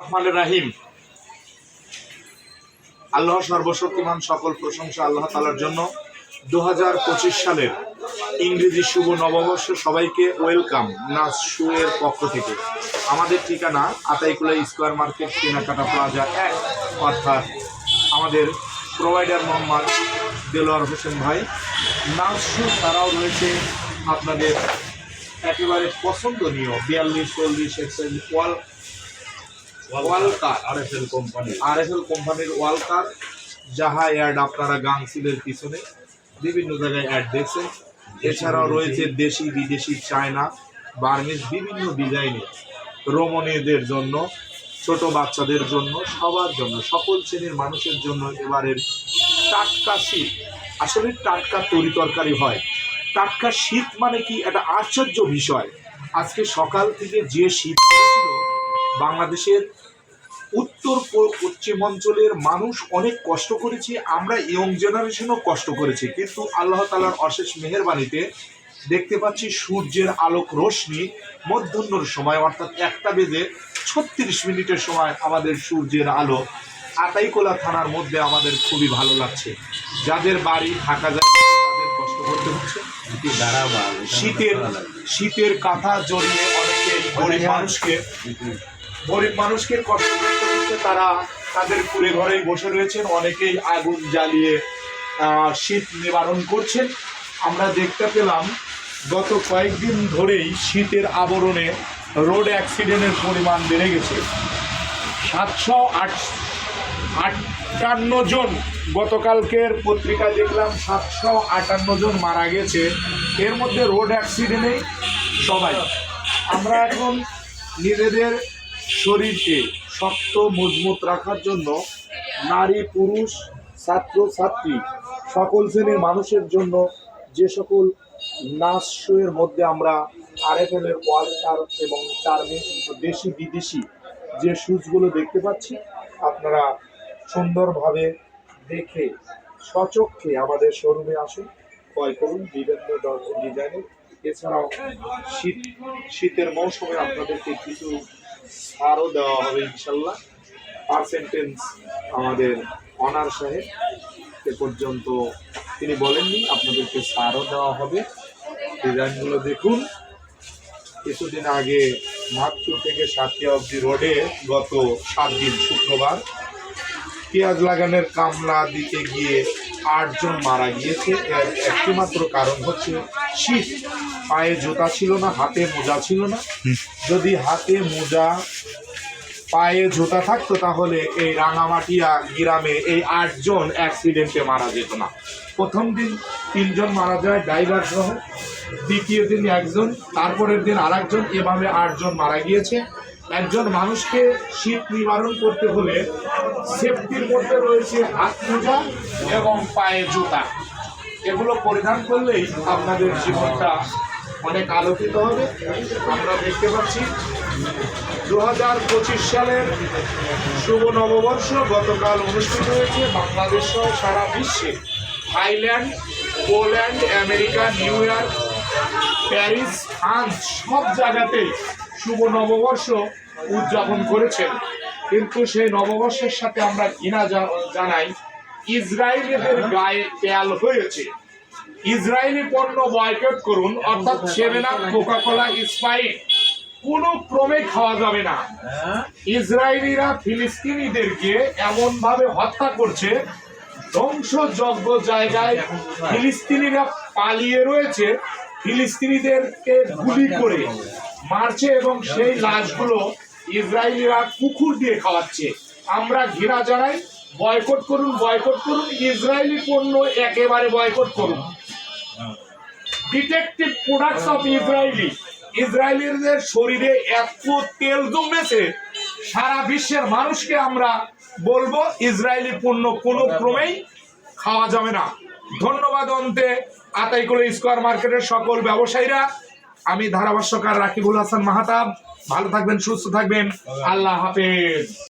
রাহিম। আল্লাহ সর্বশক্তিমান সকল প্রশংসা আল্লাহ তালার জন্য। দু হাজার পঁচিশ সালের ইংরেজি শুভ নববর্ষ সবাইকে ওয়েলকাম নাস শু এর পক্ষ থেকে। আমাদের ঠিকানা আতাইকুলা স্কোয়ার মার্কেট, কেনাকাটা প্লাজা এক, অর্থাৎ আমাদের প্রোভাইডার মোহাম্মদ দেলোয়ার হোসেন ভাই। নাস শু ছাড়াও রয়েছে আপনাদের একেবারে পছন্দনীয় বিয়াল্লিশ, চল্লিশ excel wall wall car RFL company RFL কোম্পানির ওয়াল কার যাহা অ্যাড আপনারা গাংসিলের পিছনে বিভিন্ন জায়গায় অ্যাড দেখছেন। এছাড়াও রয়েছে দেশি বিদেশি চায়না বার্মিজ বিভিন্ন ডিজাইনে রমণীদের জন্য ছোট বাচ্চাদের জন্য সবার জন্য সকল শ্রেণির মানুষের জন্য এবারের টাটকা শীত। আসলে টাটকা তরি তরকারি হয়। টাটকা শীত মানে কি? একটা আশ্চর্য বিষয়। আজকে সকাল থেকে যে শীত পড়েছিল বাংলাদেশের উত্তর পশ্চিমাঞ্চলের মানুষ অনেক কষ্ট করেছে আমরা ইয়ং জেনারেশনও কষ্ট করেছি। কিন্তু আল্লাহ তালার অশেষ মেহেরবানিতে দেখতে পাচ্ছি সূর্যের আলোক রশ্মি মধ্যাহ্নর সময় অর্থাৎ একটা বেজে ছত্রিশ মিনিটের সময় আমাদের সূর্যের আলো আতাইকোলা থানার মধ্যে আমাদের খুবই ভালো লাগছে। যাদের বাড়ি থাকা যায় তাদের কষ্ট করতে হচ্ছে। শীতের শীতের কাঁথা জড়িয়ে অনেকে গরিব মানুষকে গরিব মানুষকে কষ্ট করতে তারা। তাদের কুড়ে ঘরেই বসে রয়েছেন। অনেকেই আগুন জ্বালিয়ে শীত নিবারণ করছেন। আমরা দেখতে পেলাম, গত কয়েকদিন ধরেই শীতের আবরণে রোড অ্যাক্সিডেন্টের পরিমাণ বেড়ে গেছে। সাতশো আট, আটান্ন জন, গতকালকের পত্রিকা দেখলাম, সাতশো আটান্ন জন মারা গেছে। এর মধ্যে রোড অ্যাক্সিডেন্টে সবাই। আমরা এখন নিজেদের শরীরকে শক্ত, মজবুত রাখার জন্য নারী, পুরুষ, ছাত্র, ছাত্রী সকল শ্রেণির মানুষের জন্য যে সকল নাচ শোয়ের মধ্যে আমরা আরএফএল এর ওয়ালকার এবং চার্মে দেশি, বিদেশি যে শুজগুলো দেখতে পাচ্ছি, আপনারা সুন্দরভাবে দেখে, সচক্ষে আমাদের শোরুমে আসুন, ক্রয় করুন, বিভিন্ন ডিজাইনের এছাড়াও শীত, শীতের মৌসুমে আপনাদেরকে কিছু ছাড়ও দেওয়া হবে ইনশাল্লাহ। পার্সেন্টেজ আমাদের অনার সাহেব, এ পর্যন্ত তিনি বলেননি, আপনাদেরকে সারও দেওয়া হবে। ডিজাইনগুলো দেখুন। কিছুদিন আগে নাগপুর থেকে সাতিয়া অব্দি রোডে গত সাত দিন শুক্রবার পেঁয়াজ লাগানোর কামলা দিতে গিয়ে আটজন মারা গিয়েছে। এর একটিমাত্র কারণ হচ্ছে শীত। পায়ে জুতা ছিল না হাতে মোজা ছিল না। যদি হাতে মোজা পায়ে জুতা থাকতো তাহলে এই রাঙামাটিয়া গ্রামে এই আটজন অ্যাক্সিডেন্টে মারা যেত না। প্রথম দিন তিনজন মারা যায় ড্রাইভার সহ। দ্বিতীয় দিন একজন তারপরের দিন আরেকজন এভাবে আটজন মারা গিয়েছে। একজন মানুষকে শীত নিবারণ করতে হলে সেফটির মধ্যে রয়েছে হাত মোজা এবং পায়ে জুতা। এগুলো পরিধান করলেই আপনাদের জীবনটা অনেক আলোকিত হবে। আমরা দেখতে পাচ্ছি দু হাজার পঁচিশ সালের শুভ নববর্ষ গতকাল অনুষ্ঠিত হয়েছে বাংলাদেশ সহ সারা বিশ্বে। Thailand, Poland, America, New York, Paris, France সব জায়গাতেই শুভ নববর্ষ উদযাপন করেছেন। কিন্তু সেই নববর্ষের সাথে আমরা ঘৃণা জানাই, ইসরায়েলিদের গায়ে তেল হয়েছে। ইসরায়েলি পণ্য বয়কট করুন, অর্থাৎ seven up coca cola sprite কোনো ক্রমে খাওয়া যাবে না। ইসরায়েলিরা ফিলিস্তিনিদেরকে এমন ভাবে হত্যা করছে, ধ্বংসযজ্ঞ জায়গায় ফিলিস্তিনিরা পালিয়ে রয়েছে, ফিলিস্তিনিদেরকে গুলি করে। মারছে এবং সেই লাশগুলো ইসরায়েলিরা কুকুর দিয়ে খাওয়াচ্ছে। আমরা ঘৃণা জানাই, বয়কট করুন বয়কট করুন, ইসরায়েলি পণ্য একেবারে বয়কট করুন। ডিটেকটিভ প্রোডাক্টস অফ ইসরায়েলি ইসরায়েলিদের শরীরে এত তেল জমেছে, সারা বিশ্বের মানুষকে আমরা বলব ইসরায়েলি পণ্য কোনো ক্রমেই খাওয়া যাবে না। ধন্যবাদ অন্তে, আতাইকুল স্কোয়ার মার্কেটের সকল ব্যবসায়ীরা। আমি ধারাভাষ্যকার রাকিবুল হাসান মাহাতাব। ভালো থাকবেন সুস্থ থাকবেন। আল্লাহ হাফেজ।